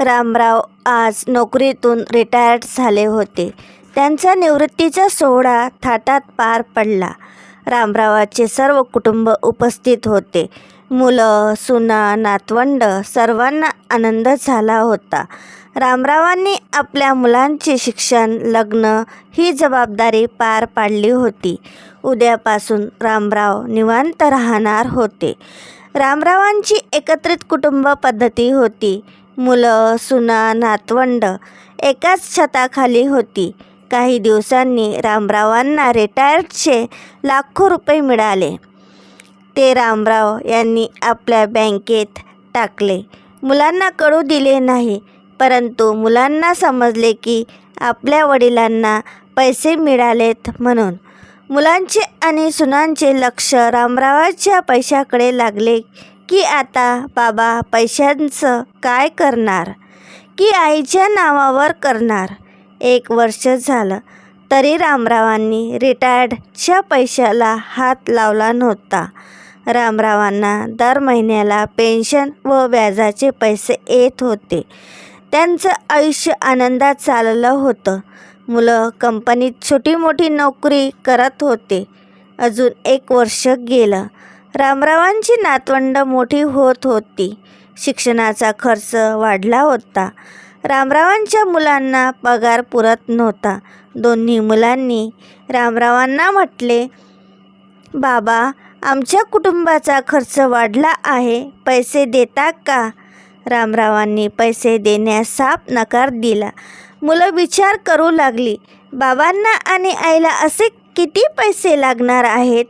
रामराव आज नोकरीतून रिटायर्ड झाले होते. त्यांचा निवृत्तीचा सोहळा थाटात पार पडला. रामरावाचे सर्व कुटुंब उपस्थित होते. मुलं सुना नातवंड सर्वांना आनंद झाला होता. रामरावांनी आपल्या मुलांचे शिक्षण लग्न ही जबाबदारी पार पाडली होती. उद्यापासून रामराव निवांत राहणार होते. रामरावांची एकत्रित कुटुंब पद्धती होती. मुलं सुना नातवंड एकाच छताखाली होती. काही दिवसांनी रामरावांना रिटायर्डचे लाखो रुपये मिळाले. ते रामराव यांनी आपल्या बँकेत टाकले. मुलांना कळू दिले नाही परंतु मुलांना समजले की आपल्या वडिलांना पैसे मिळालेत म्हणून. मुलांचे आणि सुनांचे लक्ष रामरावाच्या पैशाकडे लागले की आता बाबा पैशांचं काय करणार? की आईच्या नावावर करणार? एक वर्ष झालं तरी रामरावांनी रिटायर्डच्या पैशाला हात लावला नव्हता. रामरावांना दर महिन्याला पेन्शन व व्याजाचे पैसे येत होते. त्यांचं आयुष्य आनंदात चाललं होतं. मुलं कंपनीत छोटी मोठी नोकरी करत होते. अजून एक वर्ष गेलं. रामरावांची नातवंड मोठी होत होती. शिक्षणाचा खर्च वाढला होता. रामरावांच्या मुलांना पगार पुरत नव्हता. दोन्ही मुलांनी रामरावांना म्हटले बाबा आमच्या कुटुंबाचा खर्च वाढला आहे. पैसे देता का? रामरावांनी पैसे देण्यास साफ नकार दिला. मुलं विचार करू लागली बाबांना आणि आईला असे किती पैसे लागणार आहेत?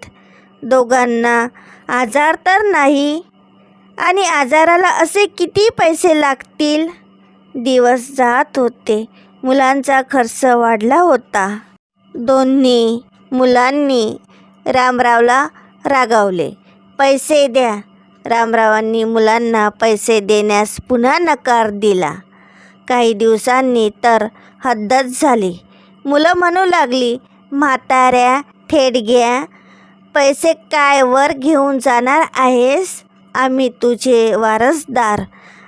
दोघांना आजार तर नाही. आणि आजाराला असे किती पैसे लागतील? दिवस जात होते. मुलांचा खर्च वाढला होता. दोन्ही मुलांनी रामरावला रागावले. पैसे द्या. रामरावांनी मुलांना पैसे देण्यास पुन्हा नकार दिला. काही दिवसांनी तर हद्दच झाली. मुलं म्हणू लागली म्हाताऱ्या थेडग्या पैसे काय वर घेऊन जाणार आहेस? आम्ही तुझे वारसदार.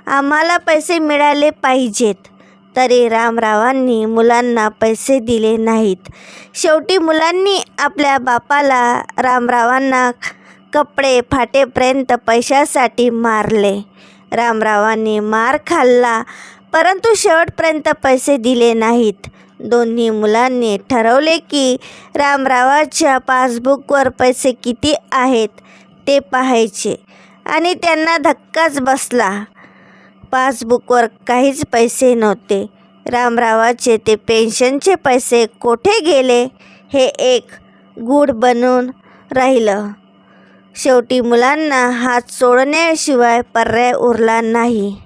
आम्हाला पैसे मिळाले पाहिजेत. तरी रामरावांनी मुलांना पैसे दिले नाहीत. शेवटी मुलांनी आपल्या बापाला रामरावांना कपडे फाटेपर्यंत पैशासाठी मारले. रामरावांनी मार खाल्ला परंतु शेवटपर्यंत पैसे दिले नाहीत. दोन्ही मुलांनी ठरवले की रामरावाच्या पासबुकवर पैसे किती आहेत ते पाहायचे. आणि त्यांना धक्काच बसला. पासबुकवर काहीच पैसे नव्हते. रामरावाचे ते पेन्शनचे पैसे कोठे गेले हे एक गूढ बनून राहिलं. शेवटी मुलांना हात सोडण्याशिवाय पर्याय उरला नाही.